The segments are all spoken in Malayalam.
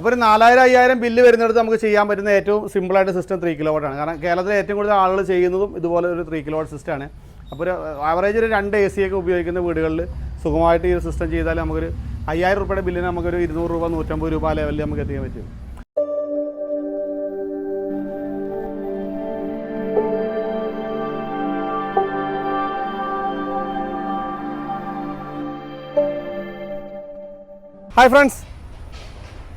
അപ്പോൾ ഒരു നാലായിരം അയ്യായിരം ബില്ല് വരുന്നിടത്ത് നമുക്ക് ചെയ്യാൻ പറ്റുന്ന ഏറ്റവും സിമ്പിളായിട്ട് സിസ്റ്റം ത്രീ കിലോ ആണ്. കാരണം കേരളത്തിലെ ഏറ്റവും കൂടുതൽ ആളുകൾ ചെയ്യുന്നതും ഇതുപോലെ ഒരു ത്രീ കിലോ വാട്ട് സിസ്റ്റമാണ് അപ്പോൾ ഒരു ആവറേജ് ഒരു രണ്ട് എ സി ഒക്കെ ഉപയോഗിക്കുന്ന വീടുകളിൽ സുഖമായിട്ട് ഈ സിസ്റ്റം ചെയ്താൽ നമുക്കൊരു അയ്യായിരം രൂപയുടെ ബില്ലിന് നമുക്കൊരു ഇരുന്നൂറ് രൂപ നൂറ്റമ്പത് രൂപ ലെവലിൽ നമുക്ക് എത്തിക്കാൻ പറ്റും. ഹായ് ഫ്രണ്ട്സ്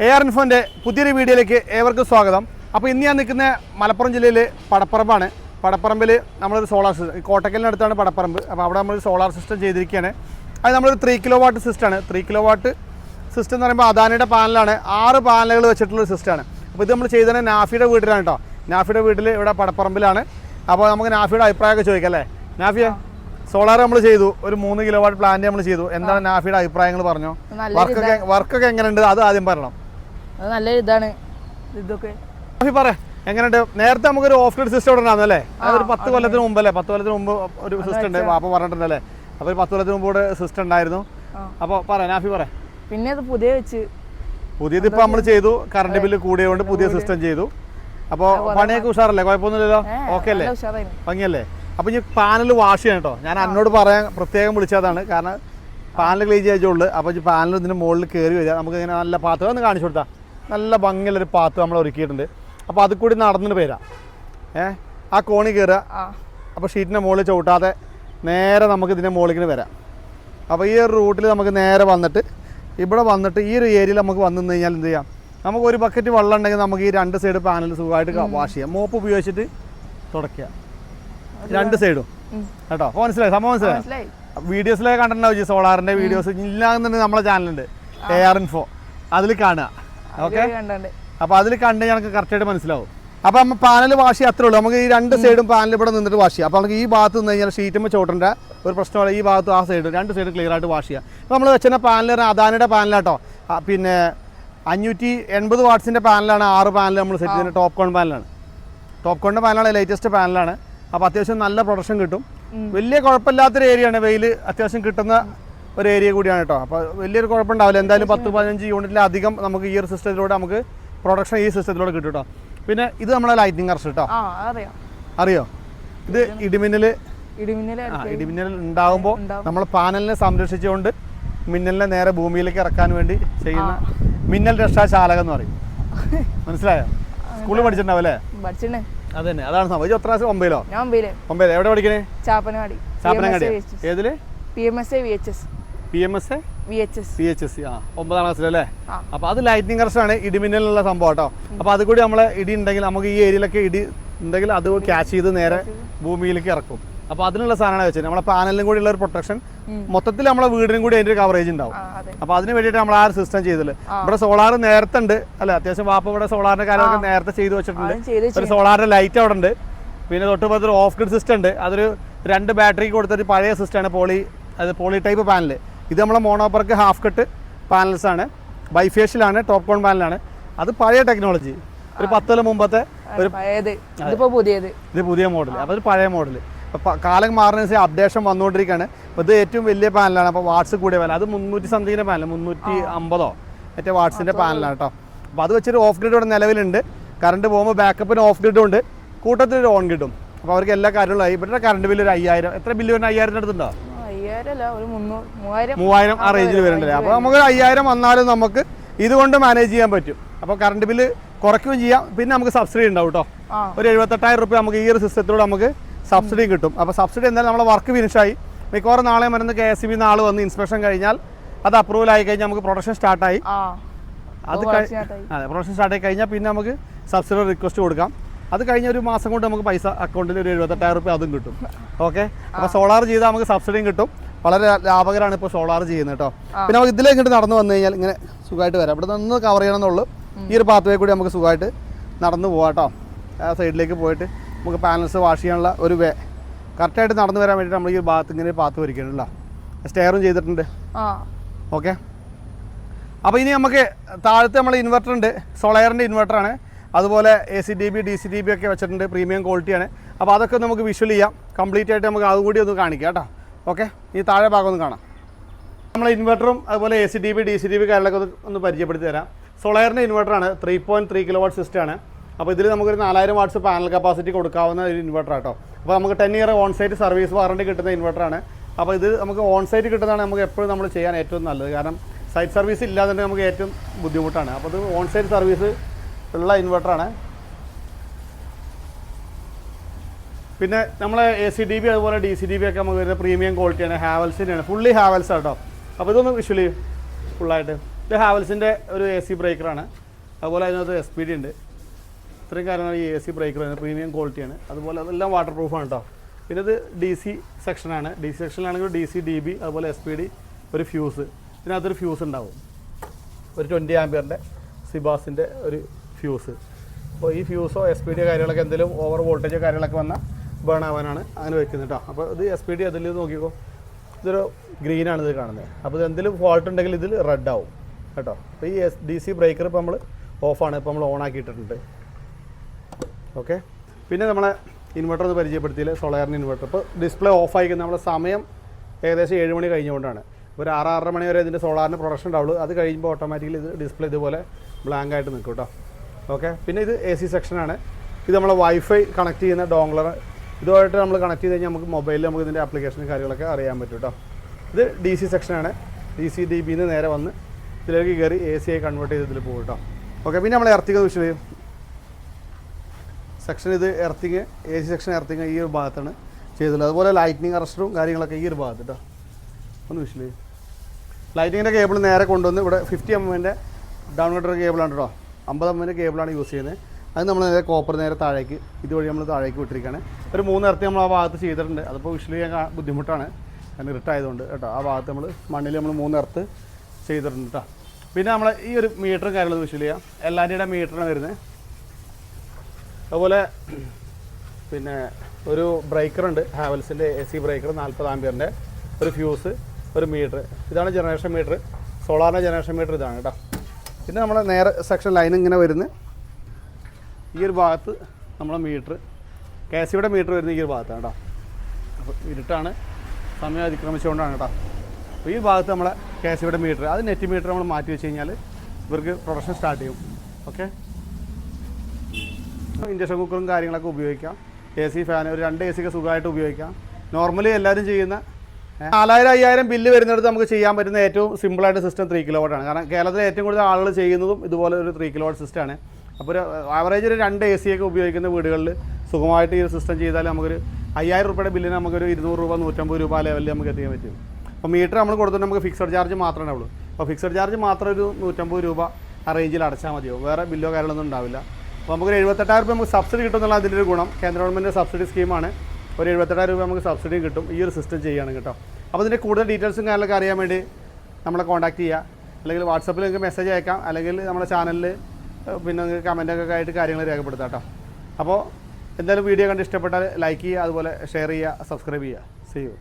എ ആർ ഇൻഫോന്റെ പുതിയൊരു വീഡിയോയിലേക്ക് ഏവർക്കും സ്വാഗതം. അപ്പോൾ ഇന്ന് ഞാൻ നിൽക്കുന്ന മലപ്പുറം ജില്ലയിൽ പടപ്പറമ്പാണ്. പടപ്പറമ്പിൽ നമ്മളൊരു സോളാർ സിസ്റ്റം കോട്ടക്കലിനടുത്താണ് പടപ്പറമ്പ്. അപ്പോൾ അവിടെ നമ്മളൊരു സോളാർ സിസ്റ്റം ചെയ്തിരിക്കുകയാണ്. അത് നമ്മളൊരു ത്രീ കിലോ വാട്ട് സിസ്റ്റമാണ് ത്രീ കിലോ വാട്ട് സിസ്റ്റം എന്ന് പറയുമ്പോൾ അദാനിയുടെ പാനലാണ്. ആറ് പാനലുകൾ വെച്ചിട്ടുള്ള സിസ്റ്റമാണ് അപ്പോൾ ഇത് നമ്മൾ ചെയ്തത് നാഫിയുടെ വീട്ടിലാണ് കേട്ടോ. നാഫിയുടെ വീട്ടിൽ ഇവിടെ പടപ്പറമ്പിലാണ്. അപ്പോൾ നമുക്ക് നാഫിയുടെ അഭിപ്രായമൊക്കെ ചോദിക്കാം അല്ലേ? നാഫിയ സോളാർ നമ്മൾ ചെയ്തു. ഒരു മൂന്ന് കിലോ വാട്ട് പ്ലാന്റ് നമ്മൾ ചെയ്തു. എന്താണ് നാഫിയുടെ അഭിപ്രായങ്ങൾ പറഞ്ഞു? വർക്കൊക്കെ വർക്കൊക്കെ എങ്ങനെയുണ്ട്? അത് ആദ്യം പറയണം. അത് നല്ല ഇതാണ്. ഇതൊക്കെ. പറ എങ്ങനെയുണ്ട്? നേരത്തെ നമുക്കൊരു ഓഫ് ഗ്രിഡ് സിസ്റ്റം ഉണ്ടായിരുന്നല്ലേ അതൊരു പത്ത് കൊല്ലത്തിന് മുമ്പല്ലേ? പത്ത് കൊല്ലത്തിന് മുമ്പ് ഒരു സിസ്റ്റം ഉണ്ട്. വാപ്പ പറഞ്ഞിട്ടുണ്ടല്ലേ? അപ്പൊ ഒരു പത്ത് കൊല്ലത്തിന് മുമ്പ് ഇവിടെ സിസ്റ്റം ഉണ്ടായിരുന്നു. അപ്പൊ പറ നാഫി പറ. പിന്നെ അത് പുതിയ വെച്ച്. പുതിയത് ഇപ്പൊ നമ്മൾ ചെയ്തു. കറണ്ട് ബില്ല് കൂടിയതുകൊണ്ട് പുതിയ സിസ്റ്റം ചെയ്തു. അപ്പൊ പണിയൊക്കെ ഉഷാറല്ലേ? കുഴപ്പമൊന്നുമില്ലല്ലോ? ഓക്കെ അല്ലേ? ഭംഗിയല്ലേ? അപ്പൊ ഈ പാനൽ വാഷ് ചെയ്യണം കേട്ടോ. ഞാൻ എന്നോട് പറയാൻ പ്രത്യേകം വിളിച്ചതാണ് കാരണം പാനൽ ക്ലീൻ ചെയ്തുള്ളൂ അപ്പൊ ഈ പാനൽ ഇതിന്റെ മുകളിൽ കയറി വരിക. നമുക്ക് ഇങ്ങനെ നല്ല പാത്രം ഒന്ന് കാണിച്ചു കൊടുത്താൽ നല്ല ഭംഗിയുള്ളൊരു പാത്ത് നമ്മൾ ഒരുക്കിയിട്ടുണ്ട്. അപ്പോൾ അത് കൂടി നടന്നിട്ട് പേരാ ഏ? ആ കോണി കയറുക അപ്പോൾ ഷീറ്റിന്റെ മുകളിൽ ചവിട്ടാതെ നേരെ നമുക്ക് ഇതിന്റെ മുകളിലേക്ക് വരാം. അപ്പോൾ ഈ ഒരു റൂട്ടിൽ നമുക്ക് നേരെ വന്നിട്ട് ഇവിടെ വന്നിട്ട് ഈ ഒരു ഏരിയയിൽ നമുക്ക് വന്നു കഴിഞ്ഞാൽ എന്ത് ചെയ്യാം? നമുക്ക് ഒരു ബക്കറ്റ് വെള്ളം ഉണ്ടെങ്കിൽ നമുക്ക് ഈ രണ്ട് സൈഡ് പാനൽ സുഖമായിട്ട് വാഷ് ചെയ്യാം. മോപ്പ് ഉപയോഗിച്ചിട്ട് തുടയ്ക്കുക. രണ്ട് സൈഡും. കേട്ടോ? അപ്പോൾ മനസ്സിലായി? സംഭവം മനസ്സിലായി? മനസ്സിലായി. വീഡിയോസിലൊക്കെ കണ്ടിട്ടുണ്ടാവും സോളാറിന്റെ വീഡിയോസ് ഇല്ലാന്നുണ്ടെങ്കിൽ നമ്മളെ ചാനലുണ്ട് എ ആർ ഇൻഫോ അതിൽ കാണുക. ഓക്കെ അപ്പൊ അതിൽ കണ്ട് ഞങ്ങൾക്ക് കറക്റ്റായിട്ട് മനസ്സിലാവും. അപ്പൊ നമ്മൾ പാനൽ വാഷ് അത്രേ ഉള്ളൂ. നമുക്ക് ഈ രണ്ട് സൈഡും പാനൽ ഇവിടെ നിന്നിട്ട് വാഷ് ചെയ്യാം. അപ്പൊ നമുക്ക് ഈ ഭാഗത്ത് നിന്ന് കഴിഞ്ഞാൽ ഷീറ്റുമ്പോൾ ചോട്ടേണ്ട ഒരു പ്രശ്നമല്ല. ഈ ഭാഗത്ത് ആ സൈഡ് രണ്ട് സൈഡും ക്ലിയർ ആയിട്ട് വാഷ് ചെയ്യാം. അപ്പോൾ നമ്മൾ വെച്ചാൽ പാനൽ അദാനിയുടെ പാനലാട്ടോ പിന്നെ അഞ്ഞൂറ്റി എൺപത് വാട്ട്സിന്റെ പാനലാണ് ആറ് പാനൽ നമ്മൾ സെറ്റ് ചെയ്യുന്നത് ടോപ്പ് കോൺ പാനലാണ് ടോപ്പ് കോണിന്റെ പാനലാണ് ലേറ്റസ്റ്റ് പാനലാണ് അപ്പോൾ അത്യാവശ്യം നല്ല പ്രൊഡക്ഷൻ കിട്ടും. വലിയ കുഴപ്പമില്ലാത്തൊരു ഏരിയയാണ് വെയിൽ അത്യാവശ്യം കിട്ടുന്ന ഒരു ഏരിയ കൂടിയാണ് കേട്ടോ. അപ്പോൾ വലിയൊരു കുഴപ്പമുണ്ടാവില്ല. എന്തായാലും പത്ത് പതിനഞ്ച് യൂണിറ്റിലധികം നമുക്ക് ഈ ഒരു സിസ്റ്റത്തിലൂടെ നമുക്ക് പ്രൊഡക്ഷൻ ഈ സിസ്റ്റത്തിലൂടെ കിട്ടും കേട്ടോ. പിന്നെ ഇത് നമ്മളെ ലൈറ്റിംഗ് കർഷ് കേട്ടോ. അറിയാം? ഇത് ഇടിമിന്നൽ ഇടിമിന്നലെ ഇടിമിന്നൽ ഉണ്ടാകുമ്പോൾ. നമ്മൾ പാനലിനെ സംരക്ഷിച്ചുകൊണ്ട് മിന്നലിനെ നേരെ ഭൂമിയിലേക്ക് ഇറക്കാൻ വേണ്ടി ചെയ്യുന്ന മിന്നൽ രക്ഷാശാലകം എന്ന് പറയും. മനസ്സിലായോ? സ്കൂളിൽ പഠിച്ചിട്ടുണ്ടാവും അല്ലേ? പഠിച്ചിട്ടുണ്ട്. അത് തന്നെ അതാണ് സംഭവം. ഇത് എത്ര ക്ലാസ്? ഒമ്പതിലോ? ഒമ്പതിലോ. ഒമ്പതിൽ. ഒമ്പത് എവിടെ പഠിക്കണേ? ചാപ്പനങ്ങാടി. ചാപ്പനങ്ങാടി ഏതിൽ? P M S A V H S P M S V H S P H S ആ. ഒമ്പതാം ക്ലാസ്സിൽ അല്ലേ? അപ്പൊ അത് ലൈറ്റിംഗ് കർഷാണ് ഇടിമിന്നലുള്ള സംഭവം കേട്ടോ. അപ്പൊ അത് കൂടി നമ്മളെ ഇടി ഉണ്ടെങ്കിൽ നമുക്ക് ഈ ഏരിയയിലൊക്കെ ഇടി ഉണ്ടെങ്കിൽ അത് ക്യാച്ച് ചെയ്ത് നേരെ ഭൂമിയിലേക്ക് ഇറക്കും. അപ്പൊ അതിനുള്ള സാധനമാണ് വെച്ചത് നമ്മളെ പാനലിനും കൂടി ഉള്ള ഒരു പ്രൊട്ടക്ഷൻ മൊത്തത്തിൽ നമ്മളെ വീടിനും കൂടി അതിന്റെ കവറേജ് ഉണ്ടാവും. അപ്പൊ അതിന് വേണ്ടിയിട്ട് നമ്മൾ ആ ഒരു സിസ്റ്റം ചെയ്തില്ല ഇവിടെ സോളാർ നേരത്തെ ഉണ്ട്. അല്ല അത്യാവശ്യം വാപ്പ ഇവിടെ സോളാറിന്റെ കാര്യമൊക്കെ നേരത്തെ ചെയ്തു വെച്ചിട്ടുണ്ട്. ഒരു സോളാറിന്റെ ലൈറ്റ് അവിടെ ഉണ്ട്. പിന്നെ തൊട്ട് ഒരു ഓഫ് ഗ്രിഡ് സിസ്റ്റം ഉണ്ട്. അതൊരു രണ്ട് ബാറ്ററി കൊടുത്തൊരു പഴയ സിസ്റ്റമാണ് പോളി അത് പോളി ടൈപ്പ് പാനൽ ഇത് നമ്മളെ മോണോപ്പർക്ക് ഹാഫ് കട്ട് പാനൽസാണ്. ആണ് ബൈഫേഷ്യലാണ് ടോപ്പ് കോൺ പാനലാണ്. അത് പഴയ ടെക്നോളജി. ഒരു പത്ത് കൊല്ലം മുമ്പത്തെ ഒരു പുതിയത്. ഇത് പുതിയ മോഡൽ അപ്പോൾ ഒരു പഴയ മോഡൽ അപ്പോൾ കാലം മാറുന്ന അപ്ഡേഷൻ വന്നുകൊണ്ടിരിക്കുകയാണ് അപ്പോൾ ഇത് ഏറ്റവും വലിയ പാനലാണ്. അപ്പോൾ വാട്സ് കൂടിയ പാനൽ. അത് മുന്നൂറ്റി സംതിങ്ങിന്റെ പാനൽ. മുന്നൂറ്റി അമ്പതോ? മറ്റേ വാട്സിന്റെ പാനലാണ് കേട്ടോ അപ്പോൾ അത് വെച്ചൊരു ഓഫ് ഗ്രിഡ് ഇവിടെ നിലവിലുണ്ട്. കറണ്ട് പോകുമ്പോൾ ബാക്കപ്പിന് ഓഫ് ഗ്രിഡും ഉണ്ട്. കൂട്ടത്തിൽ ഒരു ഓൺ കിട്ടും അപ്പോൾ അവർക്ക് എല്ലാ കാര്യങ്ങളും ഇവരുടെ കറണ്ട് ബില്ല് ഒരു അയ്യായിരം. എത്ര ബില്ല് വരുന്ന അയ്യായിരത്തിന്റെ അടുത്തുണ്ടോ മൂവായിരം ആ റേഞ്ചിൽ വരുന്നുണ്ടല്ലേ അപ്പോൾ നമുക്ക് അയ്യായിരം വന്നാലും നമുക്ക് ഇതുകൊണ്ട് മാനേജ് ചെയ്യാൻ പറ്റും. അപ്പോൾ കറണ്ട് ബില്ല് കുറയ്ക്കുകയും ചെയ്യാം. പിന്നെ നമുക്ക് സബ്സിഡി ഉണ്ടാവും കേട്ടോ ഒരു എഴുപത്തെട്ടായിരം റുപ്യ നമുക്ക് ഈ ഒരു സിസ്റ്റത്തിലൂടെ നമുക്ക് സബ്സിഡി കിട്ടും. അപ്പോൾ സബ്സിഡി എന്തായാലും നമ്മളെ വർക്ക് ഫിനിഷായി മിക്കവാറും നാളെ മരുന്ന് കെ എസ് ബി നാളെ വന്ന് ഇൻസ്പെക്ഷൻ കഴിഞ്ഞാൽ അത് അപ്രൂവൽ ആയി കഴിഞ്ഞാൽ നമുക്ക് പ്രൊഡക്ഷൻ സ്റ്റാർട്ടായി അത് അതെ പ്രൊഡക്ഷൻ സ്റ്റാർട്ട് ആയി കഴിഞ്ഞാൽ പിന്നെ നമുക്ക് സബ്സിഡി റിക്വസ്റ്റ് കൊടുക്കാം. അത് കഴിഞ്ഞ ഒരു മാസം കൊണ്ട് നമുക്ക് പൈസ അക്കൗണ്ടിൽ ഒരു എഴുപത്തെട്ടായിരം റുപ്യ അതും കിട്ടും. ഓക്കെ അപ്പോൾ സോളാർ ചെയ്താൽ നമുക്ക് സബ്സിഡിയും കിട്ടും. വളരെ ലാഭകരമാണ് ഇപ്പോൾ സോളാർ ചെയ്യുന്നത് കേട്ടോ പിന്നെ നമുക്ക് ഇതിലേക്ക് ഇങ്ങോട്ട് നടന്നു വന്നു കഴിഞ്ഞാൽ ഇങ്ങനെ സുഖമായിട്ട് വരാം. ഇവിടെ നിന്ന് കവർ ചെയ്യണമെന്നുള്ളൂ. ഈ ഒരു പാത്ത് വേ കൂടി നമുക്ക് സുഖമായിട്ട് നടന്നു പോകാം കേട്ടോ ആ സൈഡിലേക്ക് പോയിട്ട് നമുക്ക് പാനൽസ് വാഷ് ചെയ്യാനുള്ള ഒരു വേ കറക്റ്റായിട്ട് നടന്നു വരാൻ വേണ്ടിയിട്ട് നമ്മൾ ഈ ഭാഗത്ത് ഇങ്ങനെ പാത്ത് വരിക്കണല്ലോ സ്റ്റെയറും ചെയ്തിട്ടുണ്ട്. ഓക്കെ. അപ്പോൾ ഇനി നമുക്ക് താഴത്തെ നമ്മൾ ഇൻവെർട്ടർ ഉണ്ട്. സോളയറിന്റെ ഇൻവെർട്ടറാണ് അതുപോലെ A C D B D C D B ഒക്കെ വെച്ചിട്ടുണ്ട്. പ്രീമിയം ക്വാളിറ്റിയാണ് അപ്പോൾ അതൊക്കെ നമുക്ക് വിഷ്വൽ ചെയ്യാം. കംപ്ലീറ്റ് ആയിട്ട് നമുക്ക് അതുകൂടി ഒന്ന് കാണിക്കാം കേട്ടോ ഓക്കെ ഈ താഴെ ഭാഗം ഒന്ന് കാണാം. നമ്മൾ ഇൻവെർട്ടറും അതുപോലെ A C D B D C D B കാര്യങ്ങളൊക്കെ ഒന്ന് ഒന്ന് പരിചയപ്പെടുത്തി തരാം. സോളയറിന്റെ ഇൻവെർട്ടറാണ് three point three kilo watt സിസ്റ്റമാണ് അപ്പോൾ ഇതിൽ നമുക്കൊരു നാലായിരം വാട്ട്സ് പാനൽ കപ്പാസിറ്റി കൊടുക്കാവുന്ന ഒരു ഇൻവെർട്ടർ ആട്ടോ. അപ്പോൾ നമുക്ക് ten year on site service warranty കിട്ടുന്ന ഇൻവെർട്ടറാണ് അപ്പോൾ ഇത് നമുക്ക് ഓൺ സൈറ്റ് കിട്ടുന്നതാണ് നമുക്ക് എപ്പോഴും നമ്മൾ ചെയ്യാൻ ഏറ്റവും നല്ലത്. കാരണം സൈറ്റ് സർവീസ് ഇല്ലാതെ തന്നെ നമുക്ക് ഏറ്റവും ബുദ്ധിമുട്ടാണ്. അപ്പോൾ ഇത് ഓൺ സൈറ്റ് സർവീസ് ഉള്ള ഇൻവെർട്ടറാണ് പിന്നെ നമ്മളെ എ സി ഡി ബി അതുപോലെ ഡി സി ഡി ബി ഒക്കെ നമുക്ക് വരുന്ന പ്രീമിയം ക്വാളിറ്റിയാണ് ഹാവൽസിന്റെയാണ് ഫുള്ളി ഹാവൽസ് ആട്ടോ അപ്പോൾ ഇതൊന്ന് വിഷ്വലി ഫുള്ളായിട്ട് ഇത് ഹാവൽസിന്റെ ഒരു എ സി ബ്രേക്കറാണ് അതുപോലെ അതിനകത്ത് എസ് പി ഡി ഉണ്ട്. ഇത്രയും കാര്യങ്ങൾ ഈ എ സി ബ്രേക്കർ പ്രീമിയം ക്വാളിറ്റിയാണ് അതുപോലെ അതെല്ലാം വാട്ടർ പ്രൂഫാണ് കേട്ടോ പിന്നെ ഇത് ഡി സി സെക്ഷനാണ് ഡി സി സെക്ഷനിലാണെങ്കിൽ ഡി സി ഡി ബി അതുപോലെ എസ് പി ഡി ഒരു ഫ്യൂസ് ഇതിനകത്തൊരു ഫ്യൂസ് ഉണ്ടാവും. ഒരു ട്വന്റി ആംബിയറിന്റെ സിബാസിന്റെ ഒരു ഫ്യൂസ് അപ്പോൾ ഈ ഫ്യൂസോ എസ് പി ഡിയോ കാര്യങ്ങളൊക്കെ എന്തെങ്കിലും ഓവർ വോൾട്ടേജോ കാര്യങ്ങളൊക്കെ വന്നാൽ ബേൺ ആവാനാണ് അങ്ങനെ വെക്കുന്നത് കേട്ടോ അപ്പോൾ ഇത് എസ് പി ഡി അതിൽ നോക്കിക്കോ. ഇതൊരു ഗ്രീനാണ് ഇത് കാണുന്നത്. അപ്പോൾ ഇത് എന്തെങ്കിലും ഫോൾട്ട് ഉണ്ടെങ്കിൽ ഇതിൽ റെഡ് ആവും കേട്ടോ. അപ്പോൾ ഈ എസ് ഡി സി ബ്രേക്കർ ഇപ്പോൾ നമ്മൾ ഓഫാണ് ഇപ്പോൾ നമ്മൾ ഓൺ ആക്കിയിട്ടുണ്ട് ഓക്കെ പിന്നെ നമ്മളെ ഇൻവെർട്ടർ ഒന്ന് പരിചയപ്പെടുത്തിയില്ല? സോളാറിന്റെ ഇൻവെർട്ടർ ഇപ്പോൾ ഡിസ്പ്ലേ ഓഫ് ആയിക്കുന്ന നമ്മളെ സമയം ഏകദേശം ഏഴ് മണി കഴിഞ്ഞുകൊണ്ടാണ്. ഒരു ആറ് ആറര മണി വരെ ഇതിന്റെ സോളാറിന്റെ പ്രൊഡക്ഷൻ ഉണ്ടാവുള്ളൂ. അത് കഴിയുമ്പോൾ ഓട്ടോമാറ്റിക്കലി ഇത് ഡിസ്പ്ലേ ഇതുപോലെ ബ്ലാങ്ക് ആയിട്ട് നിൽക്കും കേട്ടോ ഓക്കെ പിന്നെ ഇത് എ സി സെക്ഷനാണ് ഇത് നമ്മളെ വൈഫൈ കണക്ട് ചെയ്യുന്ന ഡോങ്ലർ ഇതുമായിട്ട് നമ്മൾ കണക്ട് ചെയ്ത് കഴിഞ്ഞാൽ നമുക്ക് മൊബൈലിൽ നമുക്ക് ഇതിന്റെ ആപ്ലിക്കേഷനും കാര്യങ്ങളൊക്കെ അറിയാൻ പറ്റും കേട്ടോ ഇത് ഡി സി സെക്ഷനാണ് ഡി സി ഡി ബിന്ന് നേരെ വന്ന് ഇതിലേക്ക് കയറി എ സി ആയി കൺവേർട്ട് ചെയ്ത് ഇതിൽ പോകും കേട്ടോ ഓക്കെ പിന്നെ നമ്മൾ എർത്തിക വിഷയം ചെയ്യും സെക്ഷൻ ഇത് earthing A C section earthing ഈ ഒരു ഭാഗത്താണ് ചെയ്തിട്ടുള്ളത്. അതുപോലെ ലൈറ്റിനിങ് അറസ്റ്ററും കാര്യങ്ങളൊക്കെ ഈ ഒരു ഭാഗത്ത് കേട്ടോ ഒന്ന് വിഷയം ചെയ്യും ലൈറ്റിങ്ങിന്റെ കേബിൾ നേരെ കൊണ്ടുവന്ന് ഇവിടെ ഫിഫ്റ്റി എം എമ്മിന്റെ ഡൗൺ കട്ടർ കേബിളാണ് കേട്ടോ അമ്പത് എമ്മിന്റെ കേബിളാണ് യൂസ് ചെയ്യുന്നത്. അത് നമ്മൾ നേരെ കോപ്പർ നേരെ താഴേക്ക് ഇതുവഴി നമ്മൾ താഴേക്ക് വിട്ടിരിക്കുകയാണ്. ഒരു മൂന്ന് ഇറത്തി നമ്മൾ ആ ഭാഗത്ത് ചെയ്തിട്ടുണ്ട്. അതിപ്പോൾ വിഷ്വൽ ചെയ്യാൻ ബുദ്ധിമുട്ടാണ്. കാരണം ഇരുട്ടായതുകൊണ്ട് കേട്ടോ. ആ ഭാഗത്ത് നമ്മൾ മണ്ണിൽ നമ്മൾ മൂന്ന് ഇറത്ത് ചെയ്തിട്ടുണ്ട് കേട്ടോ. പിന്നെ നമ്മൾ ഈ ഒരു മീറ്ററും കാര്യങ്ങളും വിഷ്വൽ ചെയ്യാം. എല്ലാവരുടെയും മീറ്ററാണ് വരുന്നത്. അതുപോലെ പിന്നെ ഒരു ബ്രേക്കറുണ്ട് ഹാവൽസിന്റെ എ സി ബ്രേക്കർ നാൽപ്പത് ആമ്പിയറിന്റെ ഒരു ഫ്യൂസ് ഒരു മീറ്റർ ഇതാണ് ജനറേഷൻ മീറ്റർ സോളാറിന്റെ ജനറേഷൻ മീറ്റർ ഇതാണ് കേട്ടോ. പിന്നെ നമ്മൾ നേരെ സെക്ഷൻ ലൈൻ ഇങ്ങനെ വരുന്ന ഈ ഒരു ഭാഗത്ത് നമ്മളെ മീറ്റർ കെ എസ് സിയുടെ മീറ്റർ വരുന്ന ഈ ഒരു ഭാഗത്താണ് കേട്ടോ. അപ്പോൾ ഇരുട്ടാണ് സമയം അതിക്രമിച്ചുകൊണ്ടാണ് കേട്ടോ. അപ്പോൾ ഈ ഭാഗത്ത് നമ്മളെ കെ എസ് സിയുടെ മീറ്റർ അത് നെറ്റ് മീറ്റർ നമ്മൾ മാറ്റി വെച്ച് കഴിഞ്ഞാൽ ഇവർക്ക് പ്രൊഡക്ഷൻ സ്റ്റാർട്ട് ചെയ്യും. ഓക്കെ? ഇൻഡക്ഷൻ കുക്കറും കാര്യങ്ങളൊക്കെ ഉപയോഗിക്കാം. എ സി ഫാൻ ഒരു രണ്ട് എ സി ഒക്കെ സുഖമായിട്ട് ഉപയോഗിക്കാം. നോർമലി എല്ലാവരും ചെയ്യുന്ന നാലായിരം അയ്യായിരം ബില്ല് വരുന്നിടത്ത് നമുക്ക് ചെയ്യാൻ പറ്റുന്ന ഏറ്റവും സിമ്പിളായിട്ട് സിസ്റ്റം ത്രീ കിലോ വാട്ടാണ് കാരണം കേരളത്തിലെ ഏറ്റവും കൂടുതൽ ആളുകൾ ചെയ്യുന്നതും ഇതുപോലെ ഒരു ത്രീ കിലോ വാട്ട് സിസ്റ്റമാണ്. അപ്പോൾ ഒരു ആവറേജ് ഒരു രണ്ട് എ സി ഒക്കെ ഉപയോഗിക്കുന്ന വീടുകളിൽ സുഖമായിട്ട് ഈ സിസ്റ്റം ചെയ്താൽ നമുക്കൊരു അയ്യായിരം രൂപയുടെ ബില്ലിന് നമുക്കൊരു ഇരുന്നൂറ് രൂപ നൂറ്റമ്പത് രൂപ ലെവലിൽ നമുക്ക് എത്തിക്കാൻ പറ്റും. അപ്പോൾ മീറ്റർ നമ്മൾ കൊടുത്തിട്ട് നമുക്ക് ഫിക്സഡ് ചാർജ് മാത്രമേ ഉള്ളൂ. അപ്പോൾ ഫിക്സഡ് ചാർജ് മാത്രം ഒരു നൂറ്റമ്പത് രൂപ ആ റേഞ്ചിൽ അടച്ചാൽ മതിയോ? വേറെ ബില്ലോ കാര്യങ്ങളൊന്നും ഉണ്ടാവില്ല. അപ്പോൾ നമുക്കൊരു എഴുപത്തെട്ടായിരം രൂപ നമുക്ക് സബ്സിഡി കിട്ടുമെന്നുള്ള അതിന്റെ ഒരു ഗുണം കേന്ദ്ര ഗവൺമെന്റ് സബ്സിഡി സ്കീമാണ് ഒരു എഴുപത്തെട്ടായിരം രൂപ നമുക്ക് സബ്സിഡി കിട്ടും. ഈ ഒരു സിസ്റ്റം ചെയ്യുകയാണ് കേട്ടോ. അപ്പോൾ ഇതിന്റെ കൂടുതൽ ഡീറ്റെയിൽസും കാര്യങ്ങളൊക്കെ അറിയാൻ വേണ്ടി നമ്മളെ കോൺടാക്ട് ചെയ്യുക അല്ലെങ്കിൽ വാട്സപ്പിൽ നിങ്ങൾക്ക് മെസ്സേജ് അയക്കാം. അല്ലെങ്കിൽ നമ്മുടെ ചാനലിൽ പിന്നെ നിങ്ങൾക്ക് കമന്റൊക്കെ ആയിട്ട് കാര്യങ്ങൾ രേഖപ്പെടുത്താം കേട്ടോ അപ്പോൾ എന്തായാലും വീഡിയോ കണ്ട് ഇഷ്ടപ്പെട്ടാൽ ലൈക്ക് ചെയ്യുക അതുപോലെ ഷെയർ ചെയ്യുക സബ്സ്ക്രൈബ് ചെയ്യുക. See you